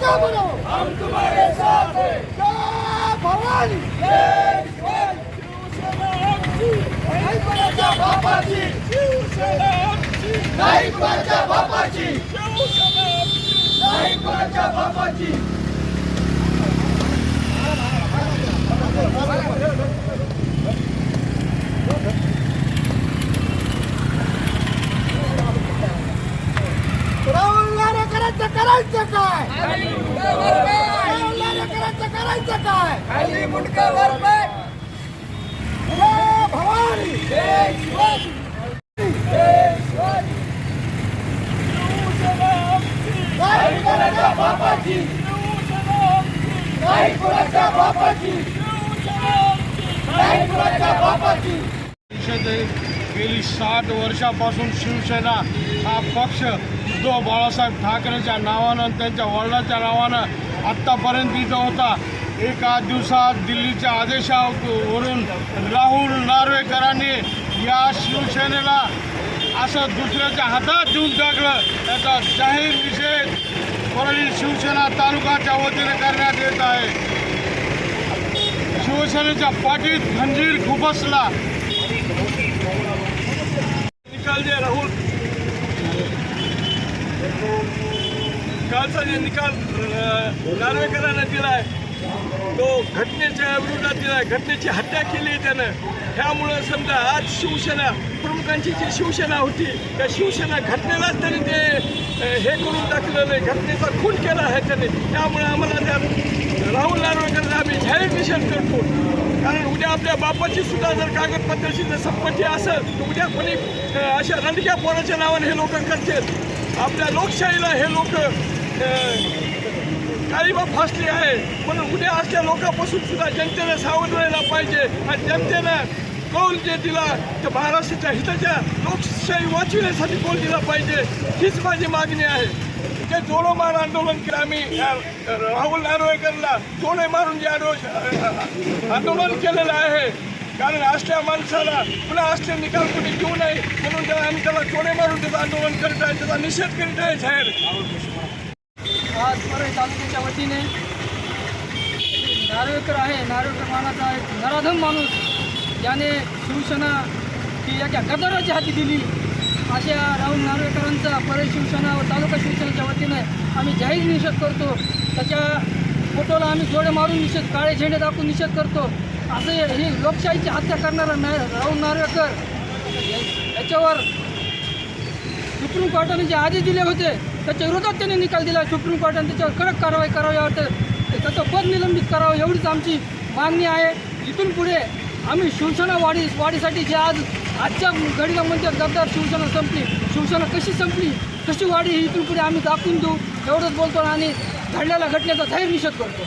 क्या बोलो हम तुम्हारे साथ हैं जय भवानी. जय नाही कोणाच्या बापाची नाही कोणाच्या बापाची नाही कोणाच्या बापाची राहुल लारे करायचं काय? करायचं करायचं काय? खाली मुंडका वर पाय जय भवानी! जय शिवाजी. जय शिवाजी. नाही कोणाच्या बापाची? नाही कोणाच्या बापाची? नाही कोणाच्या बापाची? परिषद गेली साठ वर्षापासून शिवसेना हा पक्ष जो बाळासाहेब ठाकरेच्या नावानं त्यांच्या वडिलाच्या नावानं आत्तापर्यंत इथं होता. एका दिवसात दिल्लीच्या आदेशावरून राहुल नार्वेकरांनी या शिवसेनेला असं दुसऱ्याच्या हातात देऊन टाकलं. त्याचा जाहीर निषेध परळी शिवसेना तालुकाच्या वतीने करण्यात येत आहे. शिवसेनेच्या पाठीत खंजीर खुपसला. निकाल राहुल. कालचा जे निकाल नार्वेकरांना दिलाय तो घटनेच्या विरोधात दिलाय. घटनेची हत्या केली त्यानं. त्यामुळं समजा आज शिवसेना प्रमुखांची जी शिवसेना होती त्या शिवसेना घटनेलाच त्यांनी ते हे करून टाकलेलं आहे. घटनेचा खून केला आहे त्याने. त्यामुळे आम्हाला त्या राहुल नार्वेकरांना आम्ही करतो कारण उद्या आपल्या बापाची सुद्धा जर कागदपत्राची जर संपत्ती असेल तर उद्या कोणी अशा रंडक्या पोराच्या नावाने हे लोक करतील. आपल्या लोकशाहीला हे लोक काळीबा फासली आहे. म्हणून उद्या असल्या लोकांपासून सुद्धा जनतेनं सावध राहायला पाहिजे. आणि जनतेनं कौल जे दिला ते महाराष्ट्राच्या हिताच्या लोकशाही वाचविण्यासाठी कौल दिला पाहिजे हीच माझी मागणी आहे. ते जोडो मार आंदोलन केलं आम्ही. या राहुल नार्वेकरला जोडे मारून जे आंदोलन केलेलं आहे. कारण असल्या माणसाला पुन्हा असले निकाल कुठे देऊ नये म्हणून त्याला आम्ही त्याला जोडे मारून त्याचं आंदोलन करीत आहे त्याचा निषेध करीत आहे जाहीर आज परळी तालुक्याच्या वतीने नार्वेकर आहे नार्वेकर मानाचा एक नराधम माणूस. ज्याने शिवसेना ही एका गदाराची हाती दिली. अशा राहुल नार्वेकरांचा परळी शिवसेना व तालुका शिवसेनेच्या वतीने आम्ही जाहीर निषेध करतो. त्याच्या फोटोला आम्ही जोडे मारून निषेध काळे झेंडे दाखवून निषेध करतो. असं हे- ही लोकशाहीची हत्या करणारा ना राहुल नार्वेकर या- याच्यावर सुप्रीम कोर्टाने जे आदेश दिले होते त्याच्या विरोधात त्यांनी निकाल दिला. सुप्रीम कोर्टाने त्याच्यावर कडक कारवाई करावी वाटतं. त्याचं पद निलंबित करावं एवढीच आमची मागणी आहे. इथून पुढे आम्ही शिवसेना वाढी वाढीसाठी जे आज आजच्या घडीला म्हणजे गद्दार शिवसेना संपली. शिवसेना कशी संपली? कशी वाढी ही इथून पुढे आम्ही दाखवून देऊ? एवढंच बोलतो आणि घडलेल्या घटनेचा धैर्य निषेध करतो.